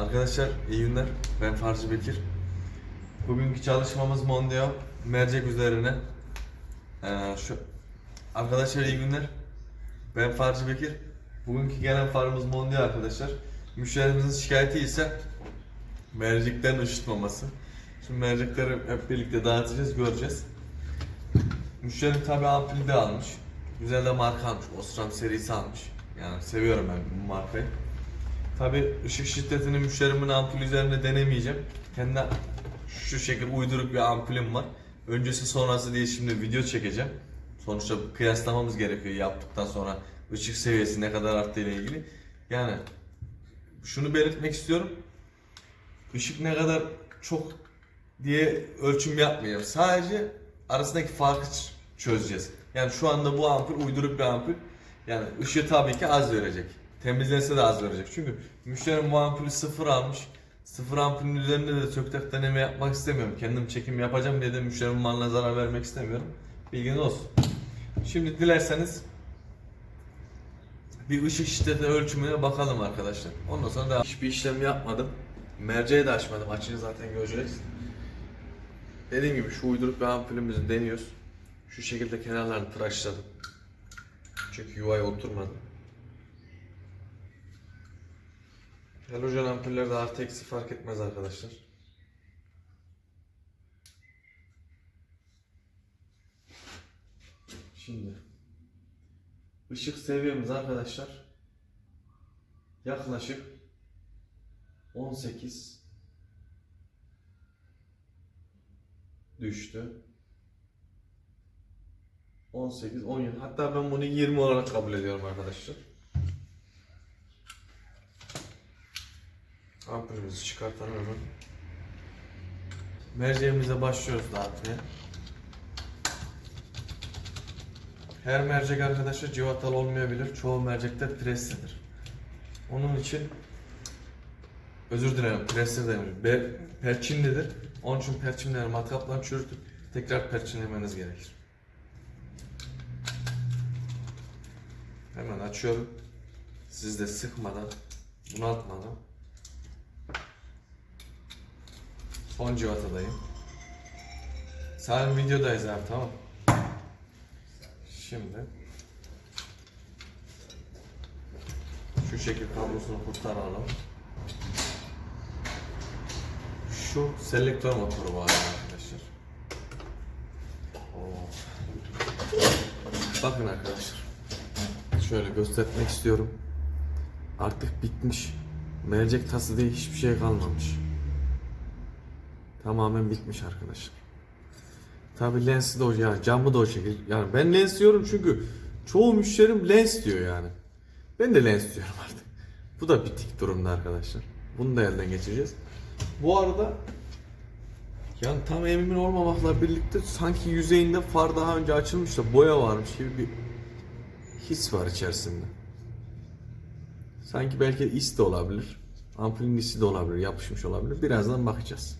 Arkadaşlar iyi günler. Ben Farcı Bekir. Bugünkü çalışmamız Mondeo mercek üzerine. Ee, şu Arkadaşlar iyi günler. Ben Farcı Bekir. Bugünkü gelen farımız Mondeo arkadaşlar. Müşterimizin şikayeti ise merceklerin ışıtmaması. Şimdi mercekleri hep birlikte dağıtacağız, göreceğiz. Müşterim tabi ampulü de almış. Güzel de marka almış. Osram serisi almış. Yani seviyorum ben bu markayı. Tabi ışık şiddetini müşterimin ampul üzerinde denemeyeceğim. Kendi şu şekilde uyduruk bir ampulüm var. Öncesi sonrası diye şimdi video çekeceğim. Sonuçta kıyaslamamız gerekiyor yaptıktan sonra ışık seviyesi ne kadar arttığı ile ilgili. Yani şunu belirtmek istiyorum. Işık ne kadar çok diye ölçüm yapmayacağım. Sadece arasındaki farkı çözeceğiz. Yani şu anda bu ampul uyduruk bir ampul. Yani ışığı tabii ki az verecek. Temizlense de az verecek. Çünkü müşterim bu ampulü sıfır almış. Sıfır ampulün üzerinde de söktak deneme yapmak istemiyorum. Kendim çekim yapacağım diye de müşterimin malına zarar vermek istemiyorum. Bilginiz olsun. Şimdi dilerseniz bir ışık şiddeti ölçümüne bakalım arkadaşlar. Ondan sonra da hiçbir işlem yapmadım. Merceği de açmadım. Açınca zaten göreceğiz. Dediğim gibi şu uyduruk bir ampulümüzü deniyoruz. Şu şekilde kenarlarını tıraşladım. Çünkü yuvaya oturmadı. Halojen ampullerde artı eksi fark etmez arkadaşlar. Şimdi ışık seviyemiz arkadaşlar yaklaşık 18 düştü. 18, 17 hatta ben bunu 20 olarak kabul ediyorum arkadaşlar. Ampulümüzü çıkartalım. Merceğimize başlıyoruz dağıtmaya. Her mercek arkadaşlar civatalı olmayabilir. Çoğu mercekler preslidir. Onun için özür dilerim presli demiş. Be, perçinlidir. Onun için perçinleri matkapla çürütüp tekrar perçinlemeniz gerekir. Hemen açıyorum. Siz de sıkmadan, bunaltmadan. Son civatadayım. Salim videodayız abi tamam. Şimdi şu şekil kablosunu kurtaralım. Şu selektör motoru var arkadaşlar. Oo. Bakın arkadaşlar. Şöyle göstermek istiyorum. Artık bitmiş. Mercek tası diye hiçbir şey kalmamış. Tamamen bitmiş arkadaşlar. Tabi lensi de o yani camı da o şekilde. Yani ben lens diyorum çünkü çoğu müşterim lens diyor yani. Ben de lens diyorum artık. Bu da bitik durumda arkadaşlar. Bunu da elden geçireceğiz. Bu arada yani tam emin olmamakla birlikte sanki yüzeyinde far daha önce açılmış da boya varmış gibi bir his var içerisinde. Sanki belki is de olabilir. Ampulün isi de olabilir, yapışmış olabilir. Birazdan bakacağız.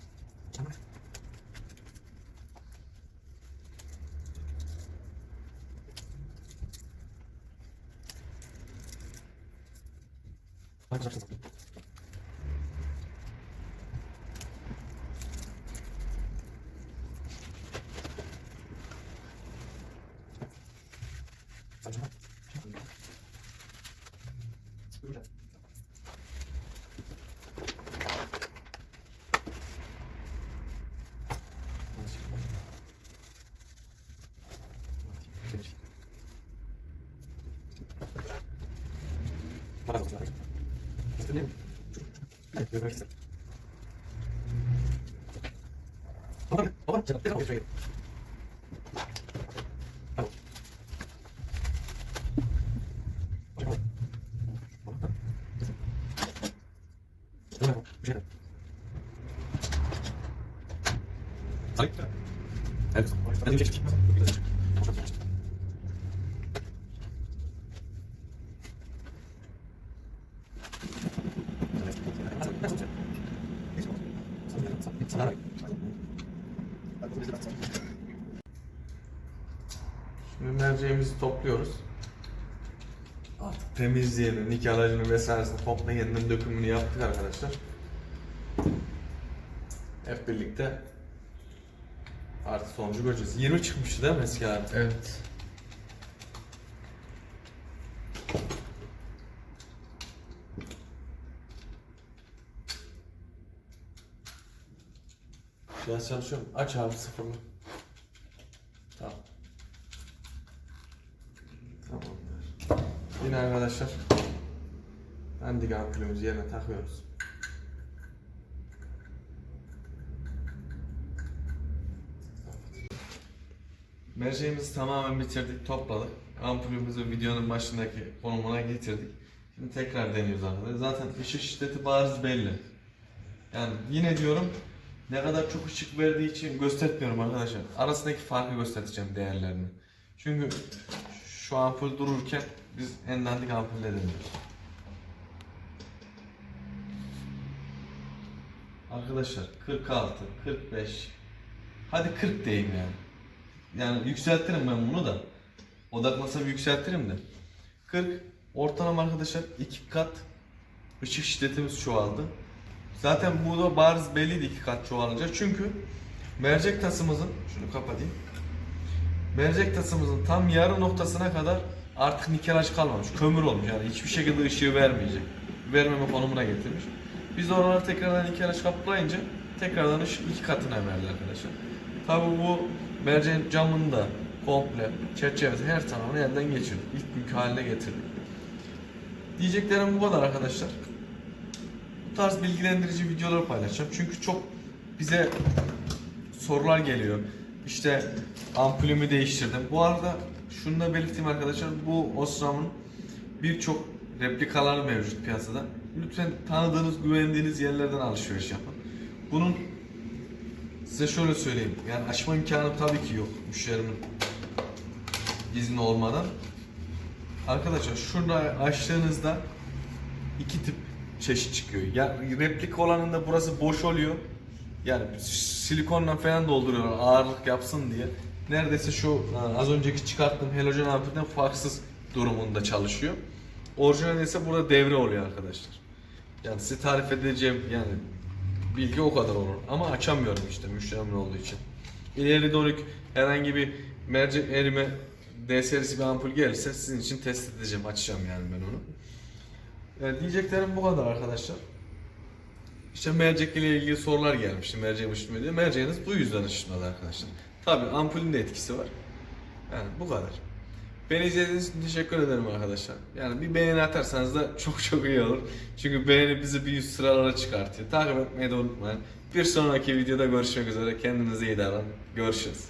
Microsoft 잠시만. 맞아, 맞아, 맞아. 스님 네, 들어가겠습니다. 어머니, 어머니, 제가 뜨거워 줘요. 알겠습니다. 알겠습니다. 안녕히 계십시오. Şimdi merceğimizi topluyoruz. Artık temizliğini, nikelajını vesairesini komple yeniden dökümünü yaptık arkadaşlar. Hep birlikte artık sonucu göreceğiz. 20 çıkmıştı değil mi eski hali? Evet. Biraz çalışıyorum. Aç abi sıfırlı. Tamam. Tamamdır. Yine arkadaşlar Handik ampulümüzü yerine takıyoruz. Merceğimizi tamamen bitirdik, topladık. Ampulümüzü videonun başındaki konumuna getirdik. Şimdi tekrar deniyoruz arkadaşlar. Zaten ışık şiddeti bariz belli. Yani yine diyorum ne kadar çok ışık verdiği için göstermiyorum arkadaşlar. Arasındaki farkı göstereceğim değerlerini. Çünkü şu ampul dururken biz en dandik ampulle deniyoruz. Arkadaşlar 46, 45, hadi 40 diyeyim yani. Yani yükseltirim ben bunu da. Odaklasam yükseltirim de. 40 ortalama arkadaşlar iki kat ışık şiddetimiz çoğaldı. Zaten bu da bariz belliydi iki kat çoğalınca. Çünkü mercek tasımızın, şunu kapatayım. Mercek tasımızın tam yarı noktasına kadar artık nikelaj kalmamış. Kömür olmuş yani hiçbir şekilde ışığı vermeyecek. Vermeme konumuna getirmiş. Biz oraları tekrardan nikelaj kaplayınca tekrardan ışık iki katına verdi arkadaşlar. Tabi bu merceğin camını da komple çerçevesi her tarafını elden geçirdik. İlk günkü haline getirdik. Diyeceklerim bu kadar arkadaşlar. Bu tarz bilgilendirici videolar paylaşacağım. Çünkü çok bize sorular geliyor. İşte ampulümü değiştirdim. Bu arada şunu da belirteyim arkadaşlar. Bu Osram'ın birçok replikaları mevcut piyasada. Lütfen tanıdığınız, güvendiğiniz yerlerden alışveriş yapın. Bunun size şöyle söyleyeyim. Yani açma imkanı tabii ki yok müşterimin izni olmadan. Arkadaşlar şurada açtığınızda iki tip çeşit çıkıyor. Ya replika olanında burası boş oluyor. Yani silikonla falan dolduruyorlar ağırlık yapsın diye. Neredeyse şu e, az önceki çıkarttığım halojen ampulden farksız durumunda çalışıyor. Orijinal ise burada devre oluyor arkadaşlar. Yani size tarif edeceğim yani bilgi o kadar olur. Ama açamıyorum işte müşterimin olduğu için. İleri dönük herhangi bir mercek erime D serisi bir ampul gelirse sizin için test edeceğim. Açacağım yani ben onu. Evet, diyeceklerim bu kadar arkadaşlar. İşte mercek ile ilgili sorular gelmişti. Merceğim ışıtmıyor diye. Merceğiniz bu yüzden ışıtmadı arkadaşlar. Tabi ampulün de etkisi var. Yani bu kadar. Beni izlediğiniz için teşekkür ederim arkadaşlar. Yani bir beğeni atarsanız da çok çok iyi olur. Çünkü beğeni bizi bir üst sıralara çıkartıyor. Takip etmeyi de unutmayın. Bir sonraki videoda görüşmek üzere. Kendinize iyi davranın. Görüşürüz.